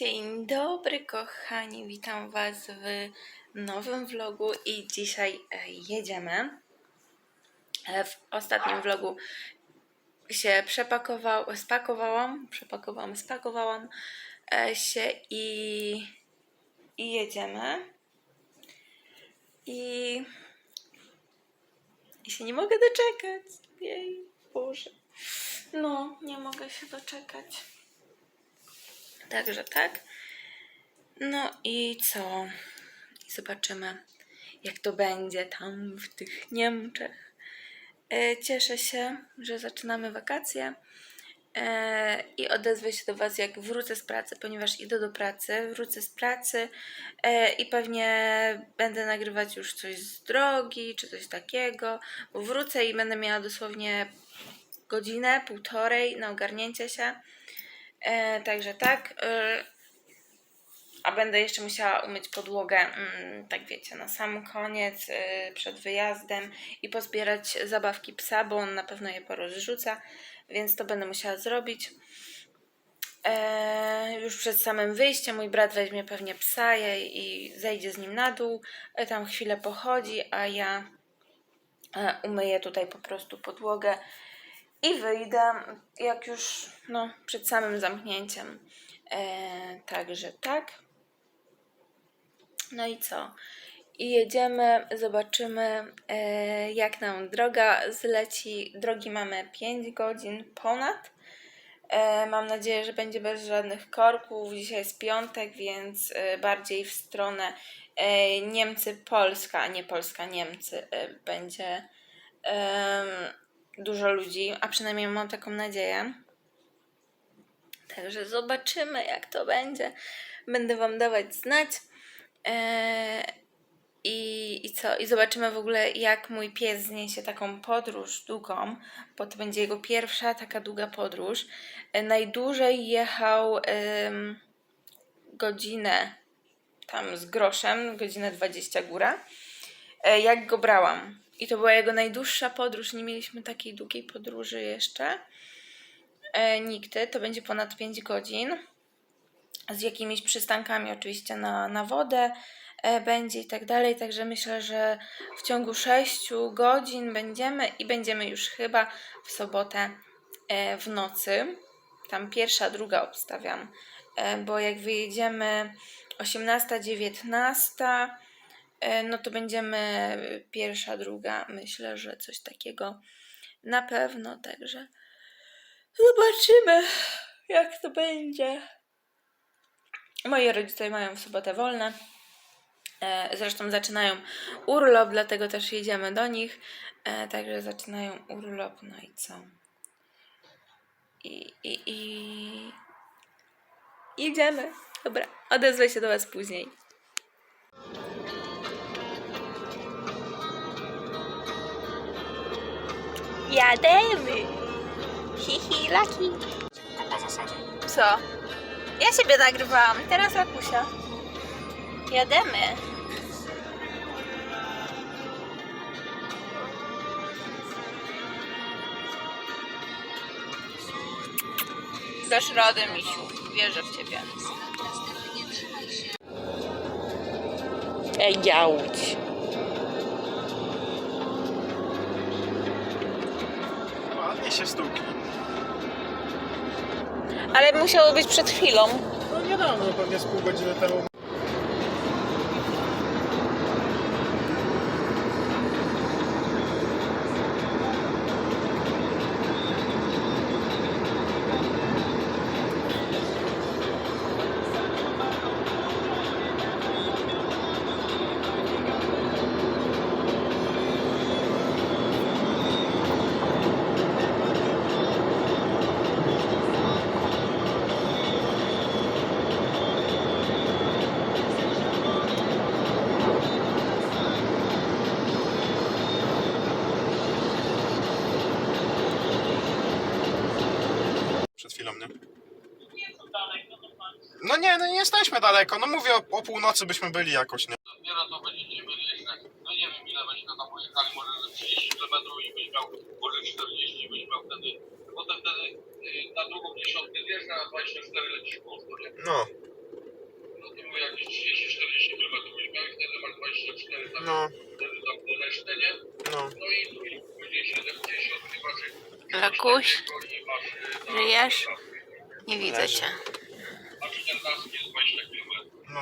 Dzień dobry, kochani. Witam Was w nowym vlogu i dzisiaj e, jedziemy. E, W ostatnim vlogu się przepakował, spakowałam, przepakowałam, spakowałam e, się i, i jedziemy. I, I się nie mogę doczekać. Jej, Boże. No, nie mogę się doczekać. Także tak. No i co? Zobaczymy, jak to będzie tam w tych Niemczech. E, Cieszę się, że zaczynamy wakacje e, i odezwę się do Was, jak wrócę z pracy, ponieważ idę do pracy. Wrócę z pracy e, i pewnie będę nagrywać już coś z drogi, czy coś takiego, bo wrócę i będę miała dosłownie godzinę, półtorej na ogarnięcie się. E, także tak. E, a będę jeszcze musiała umyć podłogę, mm, tak wiecie, na sam koniec, e, przed wyjazdem i pozbierać zabawki psa, bo on na pewno je porozrzuca, więc to będę musiała zrobić. E, już przed samym wyjściem mój brat weźmie pewnie psa i zejdzie z nim na dół, e, tam chwilę pochodzi, a ja e, umyję tutaj po prostu podłogę i wyjdę, jak już no, przed samym zamknięciem. E, także tak. No i co? I jedziemy, zobaczymy, e, jak nam droga zleci. Drogi mamy 5 godzin ponad. E, mam nadzieję, że będzie bez żadnych korków. Dzisiaj jest piątek, więc e, bardziej w stronę e, Niemcy-Polska, a nie Polska-Niemcy e, będzie em, dużo ludzi, a przynajmniej mam taką nadzieję. Także zobaczymy, jak to będzie. Będę Wam dawać znać. Eee, i, I co? I zobaczymy w ogóle, jak mój pies zniesie taką podróż długą, bo to będzie jego pierwsza taka długa podróż. E, najdłużej jechał godzinę tam z groszem, godzinę 20 góra, e, jak go brałam. I to była jego najdłuższa podróż. Nie mieliśmy takiej długiej podróży jeszcze e, nigdy. To będzie ponad 5 godzin. Z jakimiś przystankami oczywiście na, na wodę e, będzie i tak dalej. Także myślę, że w ciągu 6 godzin będziemy i będziemy już chyba w sobotę e, w nocy. Tam pierwsza, druga obstawiam, e, bo jak wyjedziemy 18, 19, e, no to będziemy pierwsza, druga. Myślę, że coś takiego na pewno. Także zobaczymy, jak to będzie. Moi rodzice mają w sobotę wolne. E, Zresztą zaczynają urlop, dlatego też jedziemy do nich. E, Także zaczynają urlop, no i co? I, i, i... Jedziemy. Dobra, odezwę się do Was później. Jademy! Hihi, laki. Co? Ja siebie nagrywałam, teraz Lakusia. Jademy. Dasz radę, misiu. Wierzę w ciebie. Ej, działć. Ładnie się stukli. Ale musiało być przed chwilą. No niedawno, pewnie z pół godziny temu. No nie, no nie jesteśmy daleko. No mówię, o, o północy byśmy byli jakoś, nie? Dopiero to będziecie jeszcze, no nie wiem ile byśmy tam pojechali, może ze 30 km i byś miał, może 40 byś miał wtedy, potem wtedy y, na drugą dziesiątkę zjeżdża, na 24 lecisz po nie? No. jakieś 30-40 km byś miał i wtedy masz 24 tam, No, wtedy tam do resztę, nie? no. No i tu i później 70 chyba, że... Rakuś, I masz... y, na- żyjesz? Nie widzę cię. A 14 jest 20 km. No.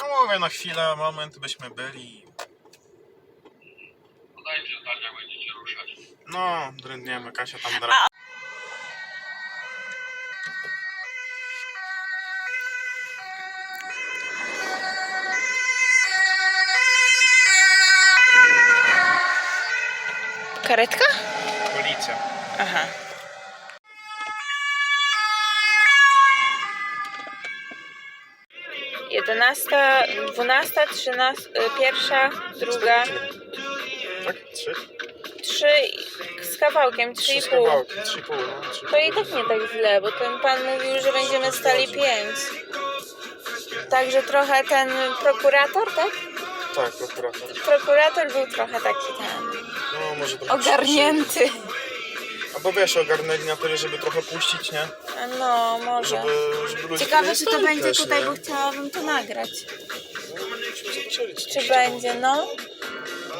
No mówię, na chwilę, moment byśmy byli. Podajcie jak będziecie ruszać. No, drędniemy, Kasia tam dra. Karetka? Policja. Aha. Jedenasta, dwunasta, trzynasta, y, pierwsza, druga, Tak? Trzy? trzy z kawałkiem, trzy Trzy i pół. kawałkiem, trzy i pół, no. Trzy. To i tak nie tak źle, bo ten pan mówił, że będziemy stali pięć. Także trochę ten prokurator, tak? Tak, prokurator. Prokurator był trochę taki ten No, może trochę ogarnięty. Albo wiesz, ogarnęli na tyle, żeby trochę puścić, nie? No, może. Żeby, żeby ludzie Ciekawe, czy to stali będzie też, tutaj, nie? bo chciałabym to nagrać. No, Czy będzie, no?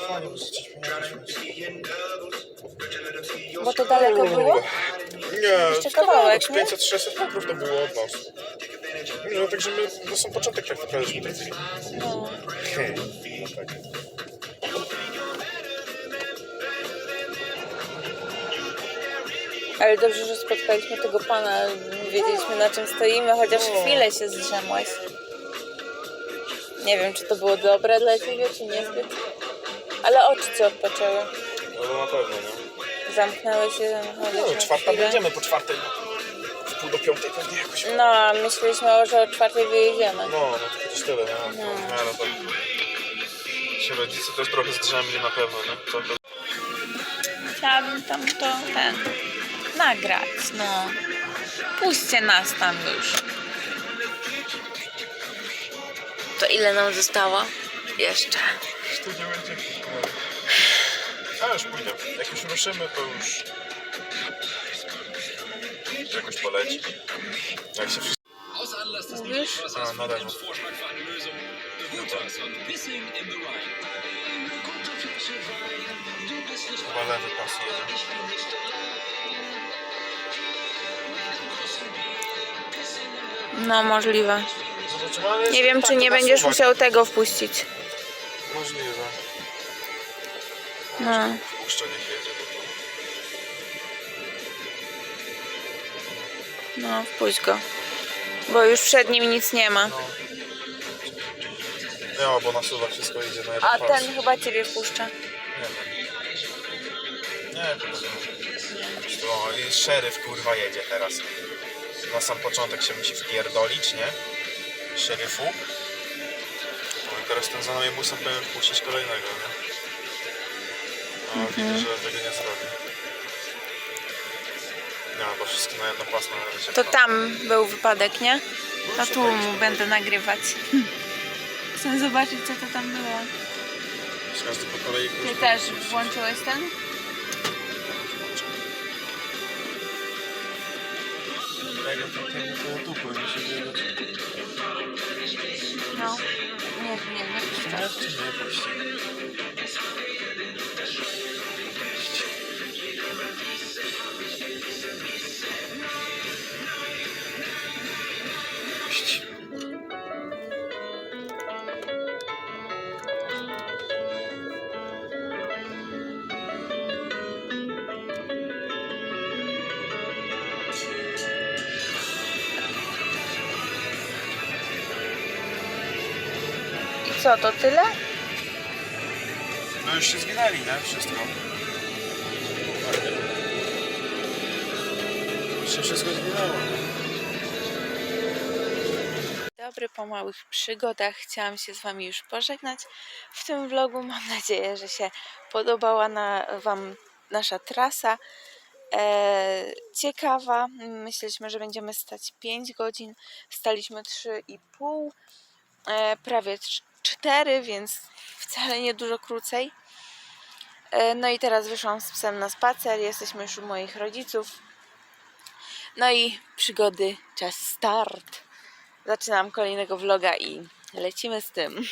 Fajnie, bo coś. Bo to daleko było? Nie, Jeszcze kawałek, nie? 500-600 metrów to było od nas. No, także my, to są początek tej chwili. No. Hmm. Tak. Ale dobrze, że spotkaliśmy tego pana. Wiedzieliśmy na czym stoimy, chociaż No. chwilę się zdrzemłeś. Nie wiem, czy to było dobre dla ciebie, czy niezbyt. Ale oczy ci odpoczęły. No na pewno, nie? Zamknęły się chociaż No, na czwarta chwilę. będziemy po czwartej. W pół do piątej pewnie jakoś. No, a myśleliśmy, że o czwartej wyjedziemy. No, no to chociaż tyle, nie? No, No. no, to... Ci rodzice też trochę zdrzemli na pewno, nie? To, to... Chciałabym tam to ten nagrać, no. Puśćcie nas tam już. To ile nam zostało? Jeszcze. A już pójdę. Jak już ruszymy, to już. Jakoś poleci. Jak się des Mówisz? Ah, na lewo. Vorschlag für eine No, możliwe. Nie wiem, tak, czy to nie będziesz musiał tego wpuścić. Możliwe. No. Puszczę niech jedzie. Bo to... No, wpuść go. Bo już przed nim nic nie ma. No. Nie, bo nasuwa wszystko idzie na jeden A pas. ten chyba ciebie wpuszcza. Nie wiem. Nie, nie. O, i szeryf kurwa jedzie teraz. Na sam początek się musi wpierdolić, nie? Szeryfu. No i teraz ten za nami busem powinien wpuścić kolejnego, nie? No, widzę, że tego nie zrobi. Nie, bo wszystkie na jedno pasmo się To tam był wypadek, nie? To tu mu będę nagrywać. Chcę zobaczyć, co to tam było. Każdy po kolei Ty też puścić. włączyłeś ten? Tego takiego koło dupy, mi się wyjdzie. No. Nie, nie, nie puszczasz. Nie, nie, puści. Co, to tyle? No już się zwinęli, nie? Wszystko. Już się wszystko zwinęło. Dobry, po małych przygodach chciałam się z Wami już pożegnać w tym vlogu. Mam nadzieję, że się podobała na Wam nasza trasa. E, ciekawa. Myśleliśmy, że będziemy stać 5 godzin. Staliśmy 3,5, e, prawie 4, więc wcale nie dużo krócej. E, no i teraz wyszłam z psem na spacer. Jesteśmy już u moich rodziców. No i przygody, czas start. zaczynam kolejnego vloga i lecimy z tym.